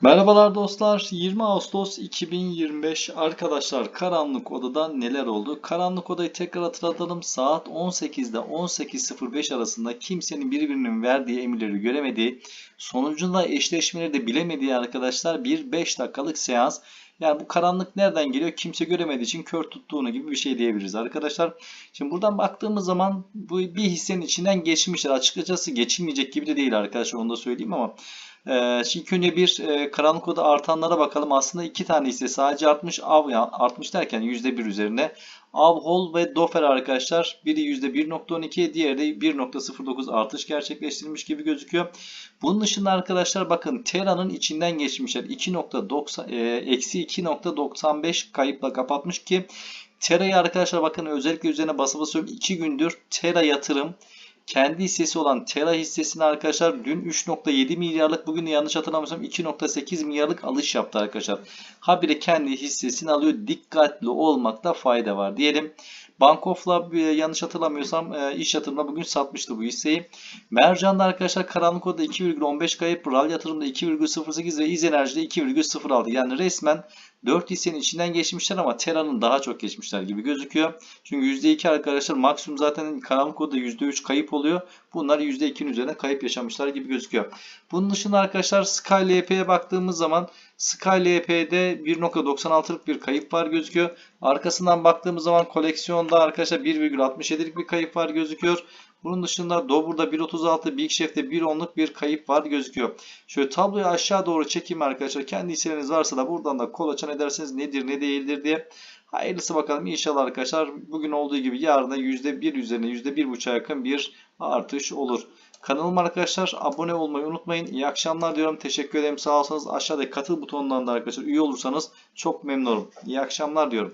Merhabalar dostlar. 20 Ağustos 2025 arkadaşlar karanlık odada neler oldu? Karanlık odayı tekrar hatırlatalım. Saat 18'de 18.05 arasında kimsenin birbirinin verdiği emirleri göremediği, sonucunda eşleşmeleri de bilemediği arkadaşlar bir 5 dakikalık seans. Yani bu karanlık nereden geliyor? Kimse göremediği için kör tuttuğunu gibi bir şey diyebiliriz arkadaşlar. Şimdi buradan baktığımız zaman bu bir hissenin içinden geçmişler. Açıkçası geçilmeyecek gibi de değil arkadaşlar onu da söyleyeyim ama ilk önce bir e, karanlık oda artanlara bakalım. Aslında iki tane hisse sadece artmış. Av, artmış derken %1 üzerine. Avhol ve Dofer arkadaşlar. Biri %1.12 diğeri de 1.09 artış gerçekleştirilmiş gibi gözüküyor. Bunun dışında arkadaşlar bakın Tera'nın içinden geçmişler. 2.90 e, eksi 2.95 kayıpla kapatmış ki Tera'yı arkadaşlar bakın özellikle üzerine basa basıyorum. 2 gündür Tera yatırım kendi hissesi olan Tera hissesini arkadaşlar dün 3.7 milyarlık bugün de yanlış hatırlamıyorsam 2.8 milyarlık alış yaptı arkadaşlar. Habire kendi hissesini alıyor. Dikkatli olmakta fayda var diyelim. Bankof'la e, yanlış hatırlamıyorsam e, iş yatırımda bugün satmıştı bu hisseyi. Mercan'da arkadaşlar karanlık odada 2,15 kayıp, RAL yatırımda 2,08 ve İz Enerji'de 2,06. Yani resmen 4 hissenin içinden geçmişler ama Tera'nın daha çok geçmişler gibi gözüküyor. Çünkü %2 arkadaşlar maksimum zaten karanlık odada %3 kayıp oluyor. Bunlar %2'nin üzerine kayıp yaşamışlar gibi gözüküyor. Bunun dışında arkadaşlar Sky LP'ye baktığımız zaman Sky LP'de 1.96'lık bir kayıp var gözüküyor. Arkasından baktığımız zaman koleksiyonda arkadaşlar 1,67'lik bir kayıp var gözüküyor. Bunun dışında Dobur'da 1.36, Big Chef'te 1.10'luk bir kayıp var gözüküyor. Şöyle tabloyu aşağı doğru çekeyim arkadaşlar. Kendi hisseleriniz varsa da buradan da kolaçan ederseniz nedir ne değildir diye. Hayırlısı bakalım inşallah arkadaşlar bugün olduğu gibi yarın da %1 üzerine %1.5'a yakın bir artış olur. Kanalıma arkadaşlar abone olmayı unutmayın. İyi akşamlar diyorum. Teşekkür ederim. Sağ olsanız aşağıdaki katıl butonundan da arkadaşlar üye olursanız çok memnun olurum. İyi akşamlar diyorum.